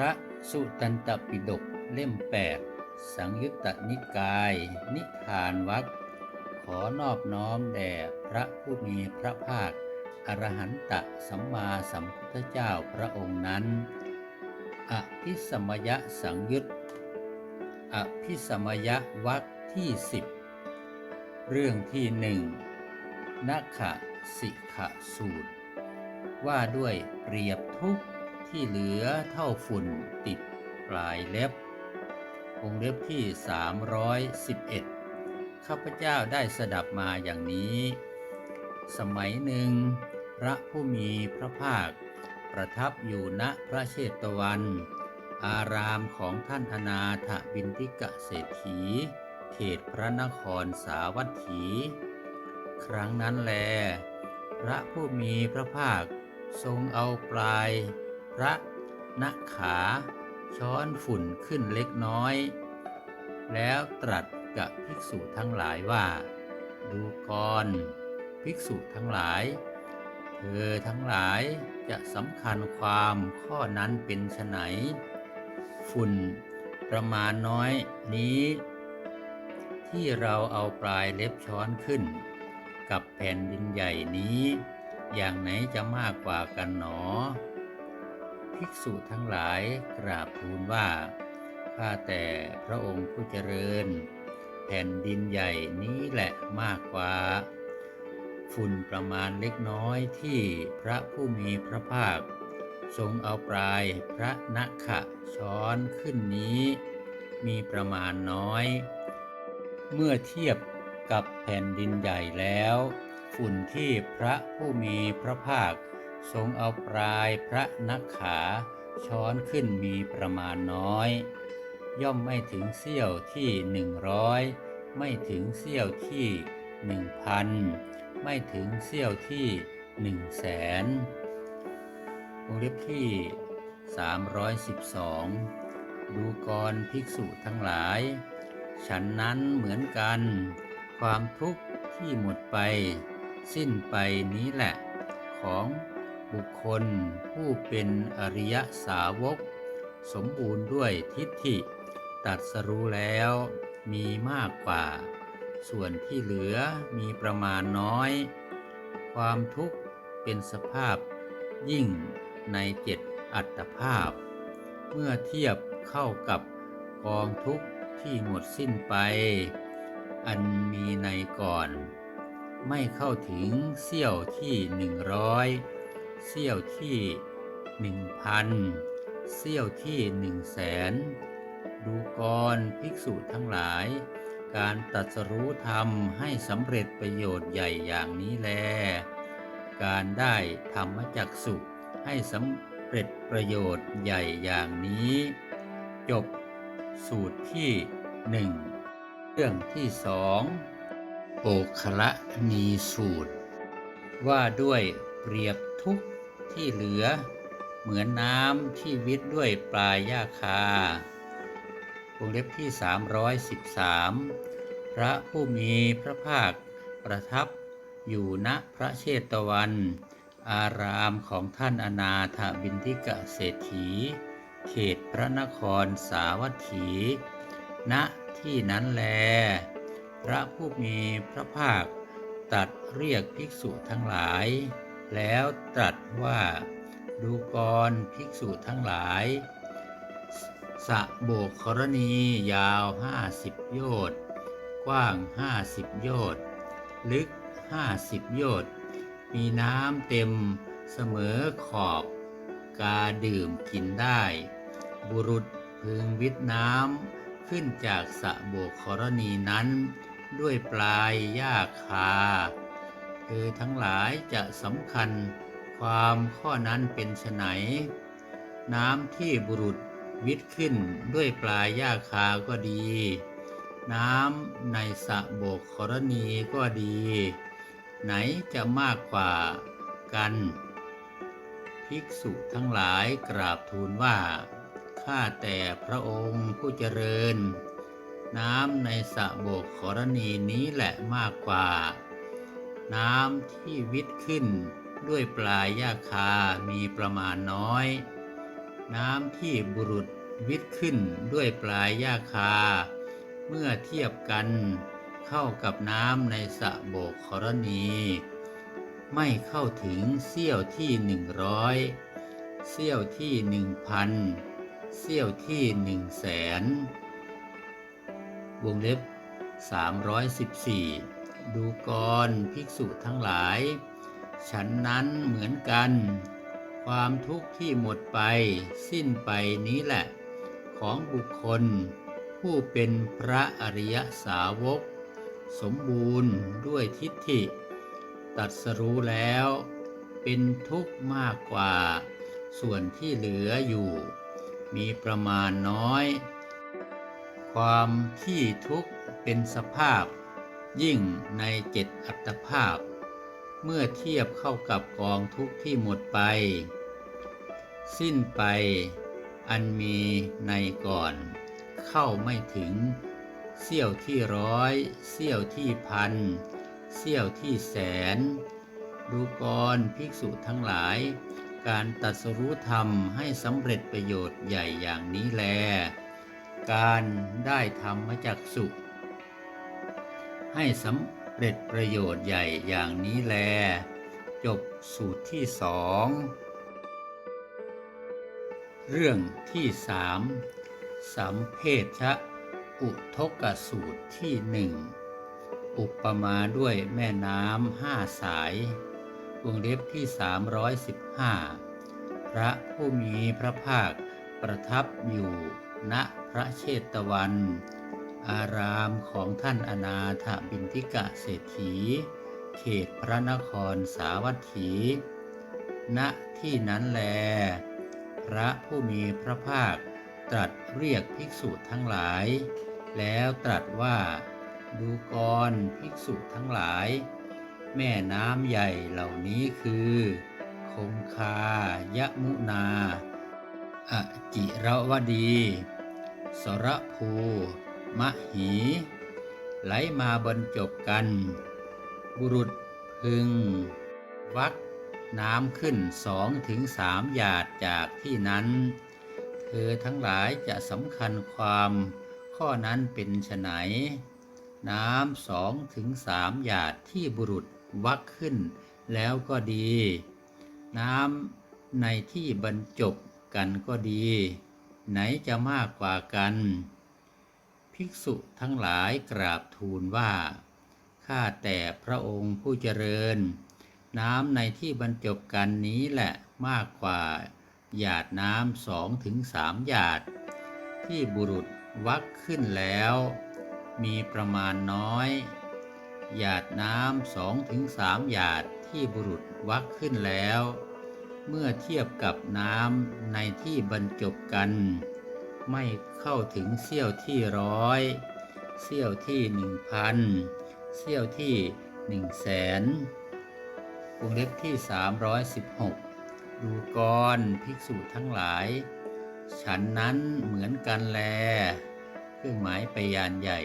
พระสุตันตปิฎกเล่ม 8 สังยุตตนิกาย นิทานวักขอนอบน้อมแด่พระผู้มีพระภาค อรหันตสัมมาสัมพุทธเจ้าพระองค์นั้น อภิสมยสังยุตอภิสมยวักที่สิบเรื่องที่หนึ่งนักขสิกสูตร ว่าด้วยเปรียบทุกข์ ที่เหลือเท่าฝุ่นติดปลายเล็บวงเล็บที่ 311 ข้าพเจ้าได้สดับมาอย่างนี้ สมัยหนึ่ง พระผู้มีพระภาค ประทับอยู่ณพระเชตวัน อารามของท่านอนาถบินทิกะเศรษฐี เขตพระนครสาวัตถี ครั้งนั้นแล พระผู้มีพระภาคทรงเอาปลาย ระนักขา ช้อนฝุ่นขึ้นเล็กน้อย แล้วตรัสกับภิกษุทั้งหลายว่า ดูก่อนภิกษุทั้งหลาย เธอทั้งหลายจะสำคัญความข้อนั้นเป็นไฉนฝุ่นประมาณน้อยนี้ ที่เราเอาปลายเล็บช้อนขึ้น กับแผ่นดินใหญ่นี้ อย่างไหนจะมากกว่ากันหนอ ภิกษุทั้งหลายกราบทูลว่าข้าแต่พระองค์ผู้เจริญ แผ่นดินใหญ่นี้แหละมากกว่า ฝุ่นประมาณเล็กน้อยที่พระผู้มีพระภาค ทรงเอาปลายพระนักขะช้อนขึ้นนี้ มีประมาณน้อย เมื่อเทียบกับแผ่นดินใหญ่แล้ว ฝุ่นที่พระผู้มีพระภาค ทรงเอาปลายพระนักขาช้อนขึ้นมีประมาณน้อย ย่อมไม่ถึงเสี้ยวที่หนึ่งร้อยไม่ถึงเสี้ยวที่หนึ่งพันไม่ถึงเสี้ยวที่หนึ่งแสนวงเล็บที่ 312 ดูกรภิกษุทั้งหลาย ฉันนั้นเหมือนกัน ความทุกข์ที่หมดไป สิ้นไปนี้แหละของ บุคคลผู้เป็นอริยสาวก สมบูรณ์ด้วยทิฏฐิ ตัดสรู้แล้วมีมากกว่า ส่วนที่เหลือมีประมาณน้อย ความทุกข์เป็นสภาพยิ่งในเจ็ดอัตภาพ เมื่อเทียบเข้ากับกองทุกข์ที่หมดสิ้นไป อันมีในก่อน ไม่เข้าถึงเสี้ยวที่หนึ่งร้อย เสี้ยวที่หนึ่งพันเสี้ยวที่หนึ่งแสนดูกรภิกษุทั้งหลาย การตรัสรู้ธรรมให้สำเร็จประโยชน์ใหญ่อย่างนี้แล การได้ธรรมจักสุให้สำเร็จประโยชน์ใหญ่อย่างนี้ จบสูตรที่หนึ่งเรื่องที่สองโอคละนีสูตร ว่าด้วยเปรียบทุกข์ ที่เหลือ เหมือนน้ำที่วิทด้วยปลายหญ้าคาวงเล็บที่ 313 พระผู้มีพระภาคประทับอยู่ณพระเชตวัน อารามของท่านอนาถบินทิกะเศรษฐี เขตพระนครสาวัตถี ณที่นั้นแล พระผู้มีพระภาคตัดเรียกภิกษุทั้งหลาย แล้วตรัสว่าดูกรภิกษุทั้งหลาย สะโบกครณียาวห้าสิบโยชน์กว้างห้าสิบโยชน์ลึกห้าสิบโยชน์มีน้ำเต็มเสมอขอบกาดื่มกินได้ บุรุษพึงวิทน้ำขึ้นจากสะโบกครณีนั้น ด้วยปลายหญ้าคา เธอทั้งหลายจะสำคัญความข้อนั้นเป็นไฉนน้ำที่บุรุษวิทย์ขึ้นด้วยปลายหญ้าคาก็ดี น้ำในสระโบกครณีก็ดี ไหนจะมากกว่ากัน ภิกษุทั้งหลายกราบทูลว่า ข้าแต่พระองค์ผู้เจริญ น้ำในสระโบกขรณีนี้แหละมากกว่า น้ำที่วิทขึ้นด้วยปลายหญ้าคามีประมาณน้อย น้ำที่บุรุษวิทขึ้นด้วยปลายหญ้าคา เมื่อเทียบกันเข้ากับน้ำในสระโบกขรณี ไม่เข้าถึงเสี้ยวที่หนึ่งร้อยเสี้ยวที่หนึ่งพันเสี้ยวที่หนึ่งแสนวงเล็บ314 ดูกรภิกษุทั้งหลาย ฉันนั้นเหมือนกัน ความทุกข์ที่หมดไป สิ้นไปนี้แหละ ของบุคคล ผู้เป็นพระอริยสาวก สมบูรณ์ด้วยทิฏฐิ ตัดสรู้แล้ว เป็นทุกข์มากกว่า ส่วนที่เหลืออยู่ มีประมาณน้อย ความที่ทุกข์เป็นสภาพ ยิ่งในเจ็ดอัตภาพ เมื่อเทียบเข้ากับกองทุกข์ที่หมดไป สิ้นไปอันมีในก่อน เข้าไม่ถึง เสี้ยวที่ร้อย เสี้ยวที่พัน เสี้ยวที่แสน ดูกรภิกษุทั้งหลาย การตัดสรู้ธรรมให้สำเร็จประโยชน์ใหญ่อย่างนี้แล การได้ธรรมจากสุข ให้สำเร็จประโยชน์ใหญ่อย่างนี้แล จบสูตรที่สองเรื่องที่สามสัมเพชะอุทกสูตรที่หนึ่งอุปมาด้วยแม่น้ำห้าสายวงเล็บที่ 315 พระผู้มีพระภาคประทับอยู่ณพระเชตวัน อารามของท่านอนาถบินทิกะเศรษฐี เขตพระนครสาวัตถี ณ ที่นั้นแล พระผู้มีพระภาคตรัสเรียกภิกษุทั้งหลาย แล้วตรัสว่า ดูกรภิกษุทั้งหลาย แม่น้ำใหญ่เหล่านี้คือ คงคา ยะมุนาอจิรวดี สระภู มะหี ไหลมาบรรจบกัน บุรุษพึง วักน้ำขึ้นสองถึงสามหยาดจากที่นั้น เธอทั้งหลายจะสำคัญความข้อนั้นเป็นไฉนน้ำสองถึงสามหยาดที่บุรุษวักขึ้นแล้วก็ดี น้ำในที่บรรจบกันก็ดี ไหนจะมากกว่ากัน ภิกษุทั้งหลายกราบทูลว่า ข้าแต่พระองค์ผู้เจริญ น้ำในที่บรรจบกันนี้แหละมากกว่า หยาดน้ำสองถึงสามหยาด ที่บุรุษวักขึ้นแล้ว มีประมาณน้อย หยาดน้ำสองถึงสามหยาดที่บุรุษวักขึ้นแล้ว เมื่อเทียบกับน้ำในที่บรรจบกัน ไม่เข้าถึงเสี้ยวที่ร้อยเสี้ยวที่หนึ่งพันเสี้ยวที่หนึ่งแสนวงเล็บที่316ดูกรภิกษุทั้งหลาย ฉันนั้นเหมือนกันแล เครื่องหมายไปยานใหญ่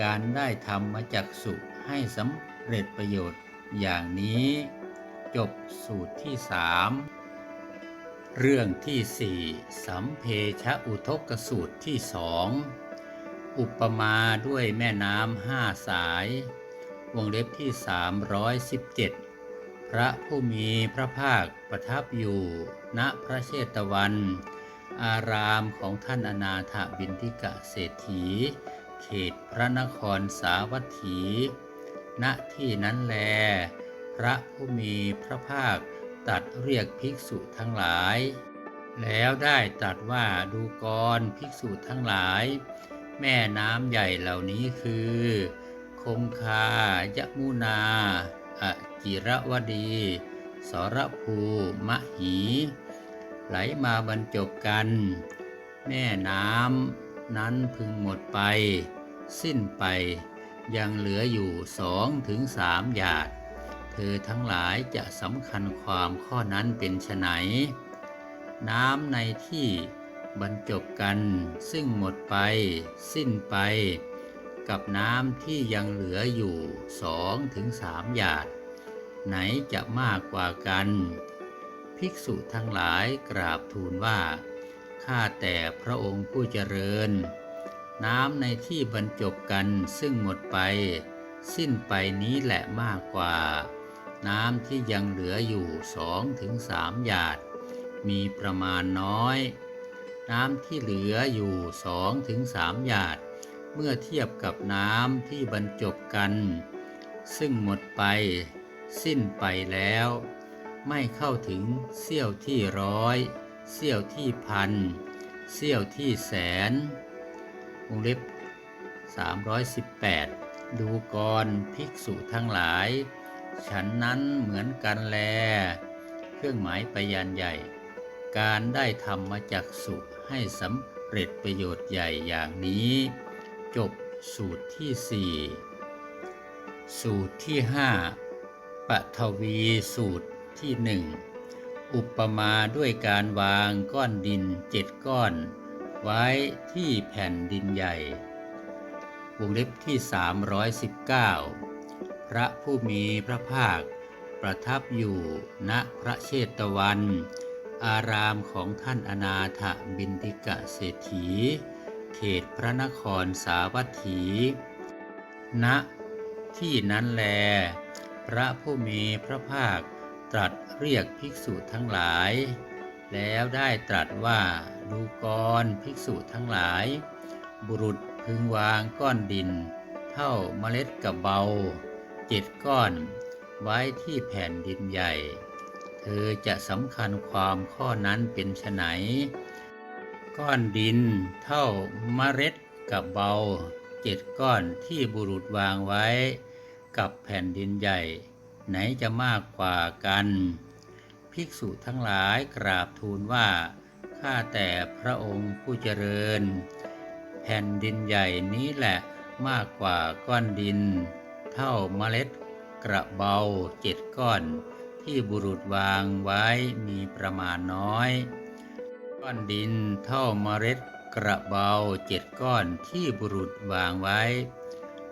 การได้ทำมาจากสุให้สำเร็จประโยชน์อย่างนี้ จบสูตรที่สาม เรื่องที่สี่สัมเพชะอุทกสูตรที่สองอุปมาด้วยแม่น้ำห้าสาย วงเล็บที่ 317 พระผู้มีพระภาคประทับอยู่ ณพระเชตวัน อารามของท่านอนาถบินทิกะเศรษฐี เขตพระนครสาวัตถี ณที่นั้นแล พระผู้มีพระภาค ตัดเรียกภิกษุทั้งหลาย แล้วได้ตรัสว่าดูกรภิกษุทั้งหลาย แม่น้ำใหญ่เหล่านี้คือ คงคายมุนาอจิรวดี สรภูมะหี ไหลมาบรรจบกัน แม่น้ำนั้นพึงหมดไป สิ้นไปยังเหลืออยู่สองถึงสามหยาด เธอทั้งหลายจะสำคัญความข้อนั้นเป็นไฉนน้ำในที่บรรจบกันซึ่งหมดไป สิ้นไป กับน้ำที่ยังเหลืออยู่สองถึงสามหยาด ไหนจะมากกว่ากัน ภิกษุทั้งหลายกราบทูลว่า ข้าแต่พระองค์ผู้เจริญ น้ำในที่บรรจบกันซึ่งหมดไป สิ้นไปนี้แหละมากกว่า น้ำที่ยังเหลืออยู่สองถึงสามหยาด มีประมาณน้อย น้ำที่เหลืออยู่สองถึงสามหยาด เมื่อเทียบกับน้ำที่บรรจบกัน ซึ่งหมดไป สิ้นไปแล้ว ไม่เข้าถึงเสี้ยวที่ร้อย เสี้ยวที่พัน เสี้ยวที่แสนวงเล็บ318 ดูกรภิกษุทั้งหลาย ฉันนั้นเหมือนกันแล เครื่องหมายไปยานใหญ่ การได้ทำมาจากสุให้สำเร็จประโยชน์ใหญ่อย่างนี้ จบสูตรที่สี่สูตรที่ห้าปฐวีสูตรที่หนึ่งอุปมาด้วยการวางก้อนดินเจ็ดก้อน ไว้ที่แผ่นดินใหญ่ วงเล็บที่ 319 พระผู้มีพระภาค ประทับอยู่ณพระเชตวัน อารามของท่านอนาถบินทิกะเศรษฐี เขตพระนครสาวัตถีณที่นั้นแล พระผู้มีพระภาคตรัสเรียกภิกษุทั้งหลาย แล้วได้ตรัสว่าดูกรภิกษุทั้งหลาย บุรุษพึงวางก้อนดิน เท่าเมล็ดกระเบา เจ็ดก้อน ไว้ที่แผ่นดินใหญ่ เธอจะสำคัญความข้อนั้นเป็นไฉนก้อนดินเท่าเมล็ดกับเบาเจ็ดก้อนที่บุรุษวางไว้ กับแผ่นดินใหญ่ ไหนจะมากกว่ากัน ภิกษุทั้งหลายกราบทูลว่า ข้าแต่พระองค์ผู้เจริญ แผ่นดินใหญ่นี้แหละมากกว่าก้อนดิน เท่าเมล็ดกระเบาเจ็ดก้อน ที่บุรุษวางไว้มีประมาณน้อย ก้อนดินเท่าเมล็ดกระเบาเจ็ดก้อนที่บุรุษวางไว้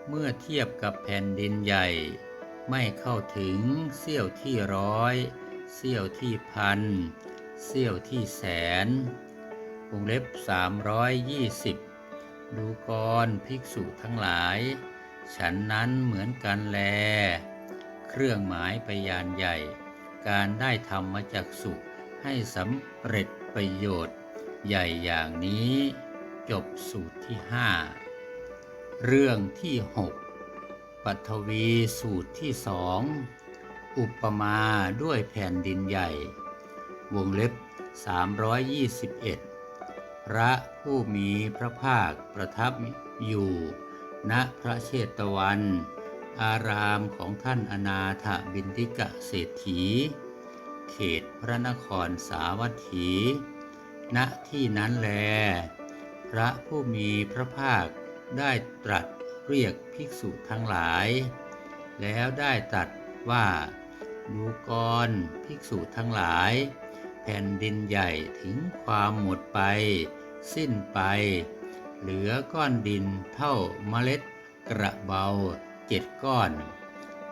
เมื่อเทียบกับแผ่นดินใหญ่ ไม่เข้าถึงเสี้ยวที่ร้อย เสี้ยวที่พันเสี้ยวที่แสนวงเล็บ 320 ดูกรภิกษุทั้งหลาย ฉันนั้นเหมือนกันแล เครื่องหมายไปยานใหญ่ การได้ทำมาจากสุขให้สำเร็จประโยชน์ ใหญ่อย่างนี้ จบสูตรที่ห้าเรื่องที่หกปัทวีสูตรที่สองอุปมาด้วยแผ่นดินใหญ่ วงเล็บ 321 พระผู้มีพระภาคประทับอยู่ ณพระเชตวัน อารามของท่านอนาถบินทิกะเศรษฐี เขตพระนครสาวัตถี ณที่นั้นแล พระผู้มีพระภาคได้ตรัสเรียกภิกษุทั้งหลาย แล้วได้ตรัสว่าดูกรภิกษุทั้งหลาย แผ่นดินใหญ่ถึงความหมดไป สิ้นไป เหลือก้อนดินเท่าเมล็ดกระเบาเจ็ดก้อน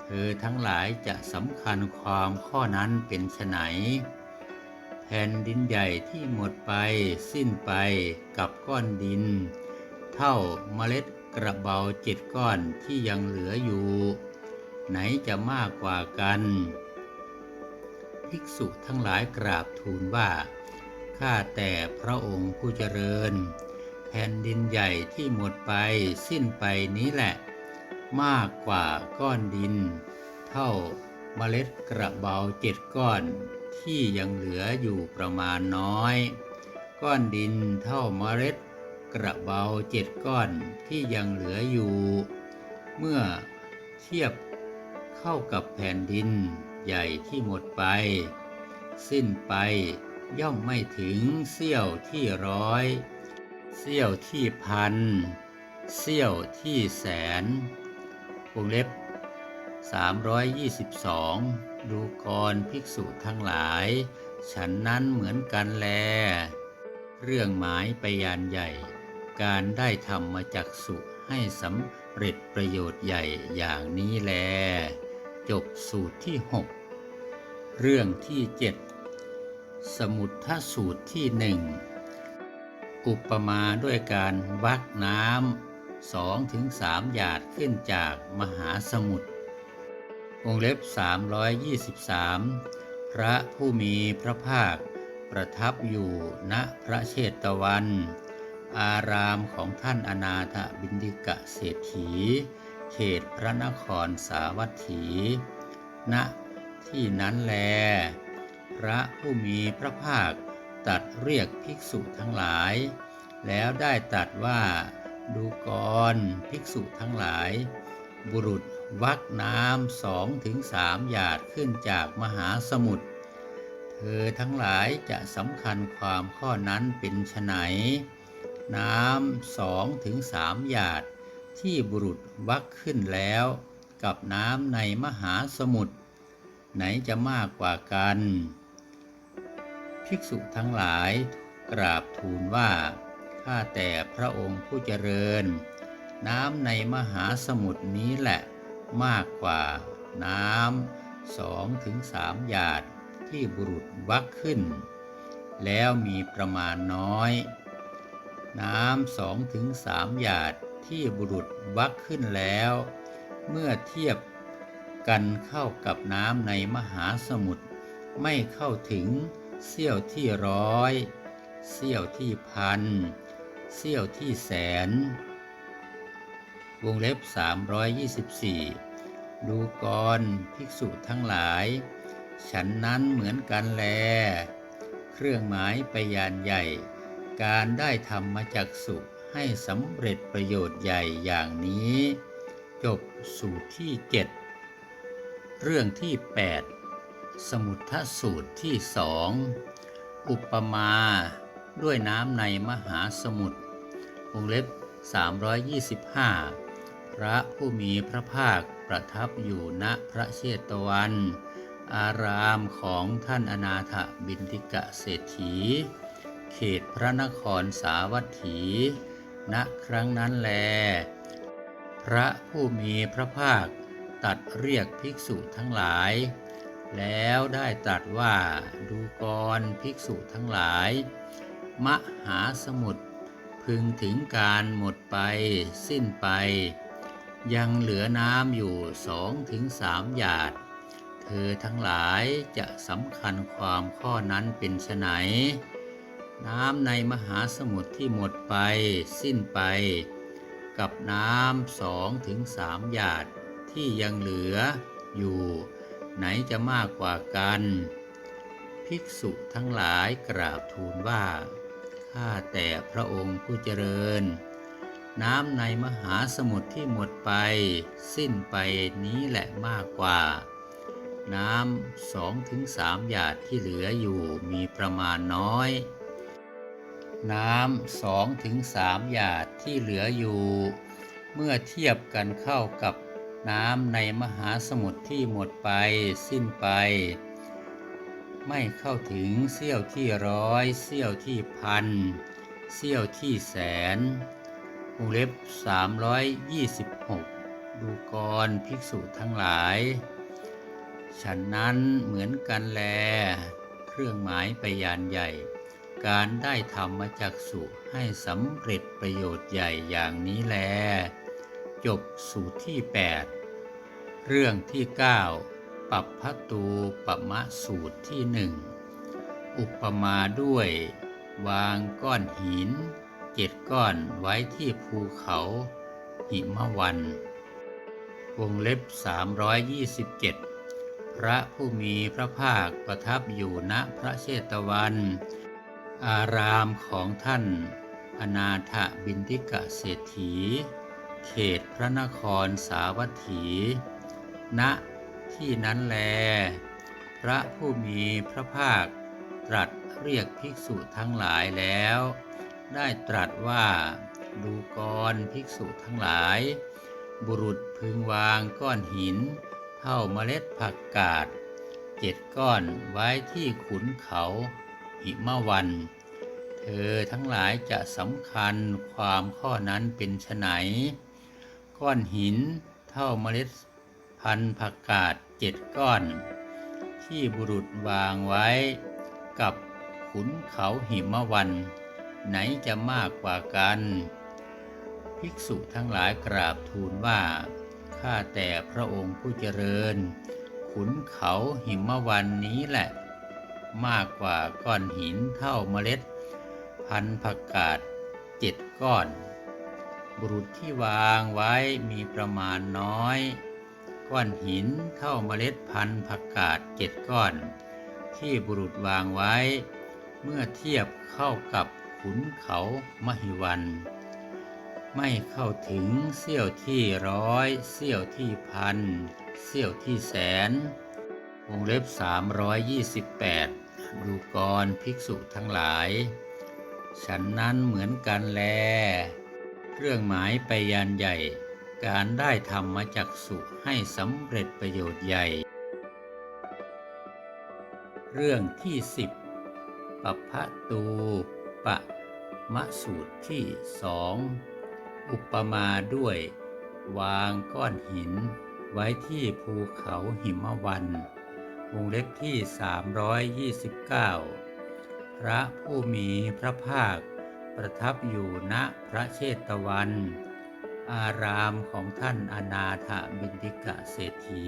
เธอทั้งหลายจะสำคัญความข้อนั้นเป็นไฉนแผ่นดินใหญ่ที่หมดไปสิ้นไปกับก้อนดิน เท่าเมล็ดกระเบาเจ็ดก้อนที่ยังเหลืออยู่ ไหนจะมากกว่ากัน ภิกษุทั้งหลายกราบทูลว่า ข้าแต่พระองค์ผู้เจริญ แผ่นดินใหญ่ที่หมดไปสิ้นไปนี้แหละ มากกว่าก้อนดิน เท่าเมล็ดกระเบาเจ็ดก้อนที่ยังเหลืออยู่ประมาณน้อย ก้อนดินเท่าเมล็ดกระเบาเจ็ดก้อนที่ยังเหลืออยู่ เมื่อเทียบเข้ากับแผ่นดินใหญ่ที่หมดไป สิ้นไปย่อมไม่ถึงเสี้ยวที่ร้อย เสี้ยวที่พัน เสี้ยวที่แสนวงเล็บ 322 ดูกรภิกษุทั้งหลาย ฉันนั้นเหมือนกันแล เรื่องหมายไปยานใหญ่ การได้ทำมาจากสุให้สำเร็จประโยชน์ใหญ่อย่างนี้แล จบสูตรที่ 6 เรื่องที่ 7 สมุททสูตรที่หนึ่ง อุปมาด้วยการวักน้ำสองถึงสามหยาดขึ้นจากมหาสมุทรวงเล็บ 323 พระผู้มีพระภาคประทับอยู่ณพระเชตวัน อารามของท่านอนาถบินดิกะเศรษฐี เขตพระนครสาวัตถี ณ ที่นั้นแล พระผู้มีพระภาค ตัดเรียกภิกษุทั้งหลาย แล้วได้ตรัสว่าดูกรภิกษุทั้งหลาย บุรุษวักน้ำสองถึงสามหยาดขึ้นจากมหาสมุทรเธอทั้งหลายจะสำคัญความข้อนั้นเป็นไฉนน้ำสองถึงสามหยาดที่บุรุษวักขึ้นแล้ว กับน้ำในมหาสมุทรไหนจะมากกว่ากัน ภิกษุทั้งหลาย กราบทูลว่า ข้าแต่พระองค์ผู้เจริญ น้ำในมหาสมุทรนี้แหละ มากกว่าน้ำสองถึงสามหยาดที่บุรุษวักขึ้น แล้วมีประมาณน้อย น้ำสองถึงสามหยาดที่บุรุษวักขึ้นแล้ว เมื่อเทียบกันเข้ากับน้ำในมหาสมุทรไม่เข้าถึง เสี้ยวที่ร้อย เสี้ยวที่พัน เสี้ยวที่แสน วงเล็บ 324 ดูกรภิกษุทั้งหลาย ฉันนั้นเหมือนกันแล เครื่องหมายไปยานใหญ่ การได้ทำมาจากสุให้สำเร็จประโยชน์ใหญ่อย่างนี้ จบสูตรที่ 7 เรื่องที่ 8 สมุททสูตรที่สองอุปมาด้วยน้ำในมหาสมุทรวงเล็บ 325 พระผู้มีพระภาคประทับอยู่ณพระเชตวัน อารามของท่านอนาถบินติกะเศรษฐี เขตพระนครสาวัตถี ณครั้งนั้นแล พระผู้มีพระภาคตัดเรียกภิกษุทั้งหลาย แล้วได้ตรัสว่าดูกรภิกษุทั้งหลาย มหาสมุทรพึงถึงการหมดไปสิ้นไป ยังเหลือน้ำอยู่สองถึงสามหยาด เธอทั้งหลายจะสำคัญความข้อนั้นเป็นไฉนน้ำในมหาสมุทรที่หมดไปสิ้นไป กับน้ำสองถึงสามหยาดที่ยังเหลืออยู่ ไหนจะมากกว่ากัน ภิกษุทั้งหลายกราบทูลว่า ข้าแต่พระองค์ผู้เจริญ น้ำในมหาสมุทรที่หมดไป สิ้นไปนี้แหละมากกว่า น้ำสองถึงสามหยาดที่เหลืออยู่มีประมาณน้อย น้ำสองถึงสามหยาดที่เหลืออยู่ เมื่อเทียบกันเข้ากับ น้ำในมหาสมุทรที่หมดไปสิ้นไป ไม่เข้าถึงเสี้ยวที่ร้อยเสี้ยวที่พันเสี้ยวที่แสนวงเล็บ 326 ดูกรภิกษุทั้งหลาย ฉันนั้นเหมือนกันแล เครื่องหมายไปยานใหญ่ การได้ทำมาจากสุให้สำเร็จประโยชน์ใหญ่อย่างนี้แล จบสูตรที่ 8 เรื่องที่ 9 ปัปพตูปมะสูตรที่หนึ่งอุปมาด้วย วางก้อนหินเจ็ดก้อนไว้ที่ภูเขาหิมวัน วงเล็บ 327 พระผู้มีพระภาคประทับอยู่ณพระเชตวัน อารามของท่าน อนาถบินทิกะเศรษฐี เขตพระนครสาวัตถี ณ ที่นั้นแล พระผู้มีพระภาคตรัสเรียกภิกษุทั้งหลายแล้ว ได้ตรัสว่าดูกรภิกษุทั้งหลาย บุรุษพึงวางก้อนหิน เท่าเมล็ดผักกาดเจ็ดก้อนไว้ที่ขุนเขาหิมวัน เธอทั้งหลายจะสำคัญความข้อนั้นเป็นไฉน ก้อนหินเท่าเมล็ดพันธุ์ผักกาดเจ็ดก้อน ที่บุรุษวางไว้กับขุนเขาหิมวัน ไหนจะมากกว่ากัน ภิกษุทั้งหลายกราบทูลว่า ข้าแต่พระองค์ผู้เจริญ ขุนเขาหิมวันนี้แหละ มากกว่าก้อนหินเท่าเมล็ด พันธุ์ผักกาดเจ็ดก้อน บุรุษที่วางไว้มีประมาณน้อย ก้อนหินเท่าเมล็ดพันธุ์ผักกาดเจ็ดก้อน ที่บุรุษวางไว้ เมื่อเทียบเข้ากับขุนเขามหิวัน ไม่เข้าถึงเสี้ยวที่ร้อยเสี้ยวที่พันเสี้ยวที่แสน วงเล็บ 328 ดูกรภิกษุทั้งหลาย ฉันนั้นเหมือนกันแล เครื่องหมายไปยานใหญ่ การได้ธรรมจักสุให้สำเร็จประโยชน์ใหญ่ เรื่องที่สิบปัพพะตูปะมะสูตรที่สองอุปมาด้วย วางก้อนหิน ไว้ที่ภูเขาหิมวันวงเล็บที่ 329 พระผู้มีพระภาค ประทับอยู่ณพระเชตวัน อารามของท่านอนาถบินติกะเศรษฐี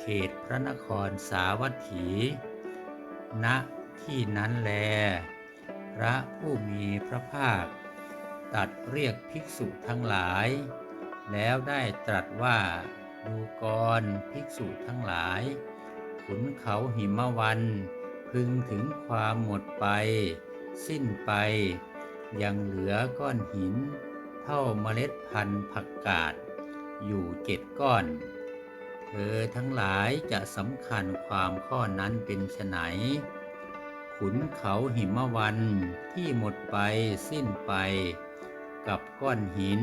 เขตพระนครสาวัตถี ณที่นั้นแล พระผู้มีพระภาค ตัดเรียกภิกษุทั้งหลาย แล้วได้ตรัสว่าดูกรภิกษุทั้งหลาย ขุนเขาหิมวัน พึงถึงความหมดไป สิ้นไป ยังเหลือก้อนหินเท่าเมล็ดพันธุ์ผักกาดอยู่เจ็ดก้อน เธอทั้งหลายจะสำคัญความข้อนั้นเป็นไฉนขุนเขาหิมวันที่หมดไปสิ้นไป กับก้อนหิน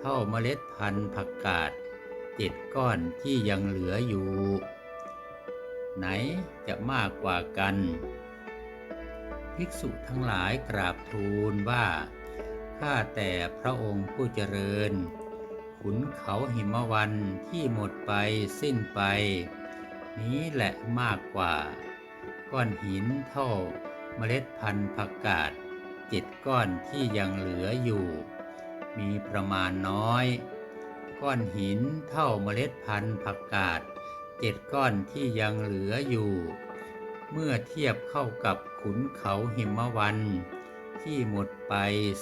เท่าเมล็ดพันธุ์ผักกาดเจ็ดก้อนที่ยังเหลืออยู่ ไหนจะมากกว่ากัน ภิกษุทั้งหลายกราบทูลว่า ข้าแต่พระองค์ผู้เจริญ ขุนเขาหิมวันที่หมดไปสิ้นไป นี้แหละมากกว่า ก้อนหินเท่าเมล็ดพันธุ์ผักกาดเจ็ดก้อนที่ยังเหลืออยู่ มีประมาณน้อย ก้อนหินเท่าเมล็ดพันธุ์ผักกาดเจ็ดก้อนที่ยังเหลืออยู่ เมื่อเทียบเข้ากับขุนเขาหิมวัน ที่หมดไป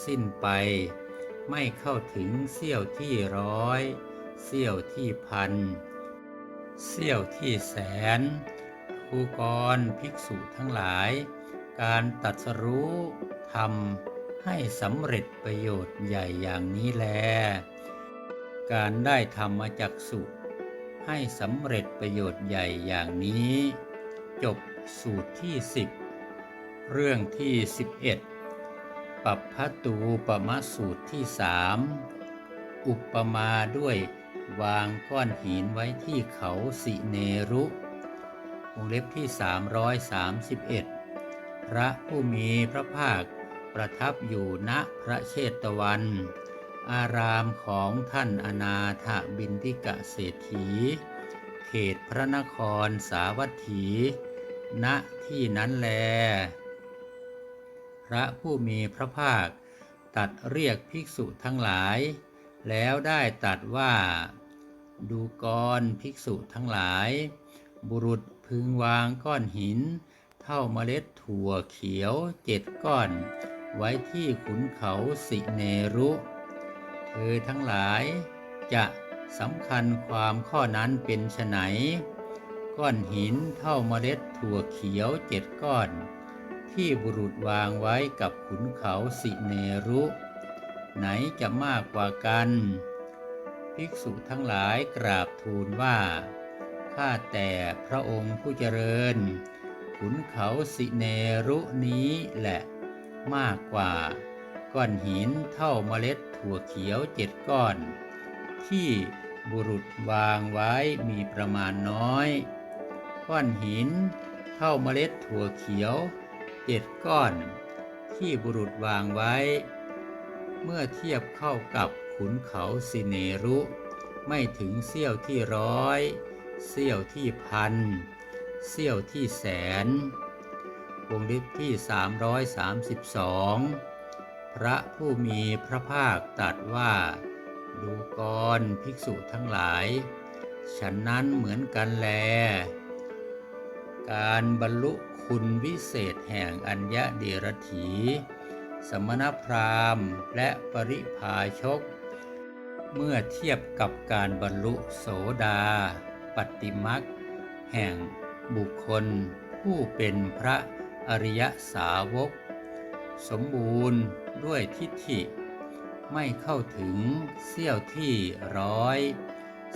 สิ้นไป ไม่เข้าถึงเสี้ยวที่ร้อย เสี้ยวที่พัน เสี้ยวที่แสนภูกรภิกษุทั้งหลาย การตัดสรู้ทำให้สำเร็จประโยชน์ใหญ่อย่างนี้แล การได้ธรรมจักสุให้สำเร็จประโยชน์ใหญ่อย่างนี้ จบ สูตรที่สิบเรื่องที่สิบเอ็ดปัปพตูปมะสูตรที่สามอุปมาด้วยวางก้อนหินไว้ที่เขาสิเนรุวงเล็บที่ 331 พระผู้มีพระภาคประทับอยู่ณพระเชตวัน อารามของท่านอนาถบินทิกะเศรษฐี เขตพระนครสาวัตถี ณที่นั้นแล พระผู้มีพระภาคตัดเรียกภิกษุทั้งหลาย แล้วได้ตรัสว่า ดูกรภิกษุทั้งหลาย บุรุษพึงวางก้อนหิน เท่าเมล็ดถั่วเขียวเจ็ดก้อน ไว้ที่ขุนเขาสิเนรุ เธอทั้งหลายจะสำคัญความข้อนั้นเป็นไฉน ก้อนหินเท่าเมล็ดถั่วเขียวเจ็ดก้อน ที่บุรุษวางไว้กับขุนเขาสิเนรุ ไหนจะมากกว่ากัน ภิกษุทั้งหลายกราบทูลว่า ข้าแต่พระองค์ผู้เจริญ ขุนเขาสิเนรุนี้แหละ มากกว่าก้อนหินเท่าเมล็ดถั่วเขียวเจ็ดก้อน ที่บุรุษวางไว้มีประมาณน้อย ก้อนหิน เท่าเมล็ดถั่วเขียวเจ็ดก้อน ที่บุรุษวางไว้ เมื่อเทียบเข้ากับขุนเขาสิเนรุ ไม่ถึงเสี้ยวที่ร้อย เสี้ยวที่พัน เสี้ยวที่แสนวงเล็บที่ 332 พระผู้มีพระภาคตรัสว่า ดูกรภิกษุทั้งหลาย ฉันนั้นเหมือนกันแล การบรรลุคุณวิเศษแห่งอัญญะเดรถี สมณพราหมณ์ และปริพาชก เมื่อเทียบกับการบรรลุโสดาปฏิมักแห่งบุคคลผู้เป็นพระอริยสาวก สมบูรณ์ด้วยทิฏฐิ ไม่เข้าถึงเสี้ยวที่ร้อย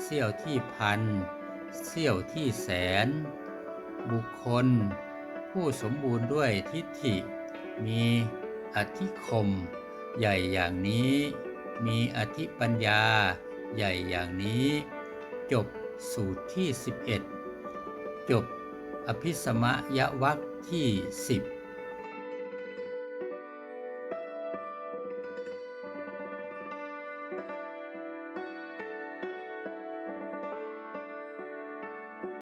เสี้ยวที่พัน เสี้ยวที่แสน บุคคล ผู้สมบูรณ์ด้วยทิฏฐิ มีอธิคม ใหญ่อย่างนี้ มีอธิปัญญา ใหญ่อย่างนี้ จบสูตรที่ 11 จบอภิสมยวัคที่ 10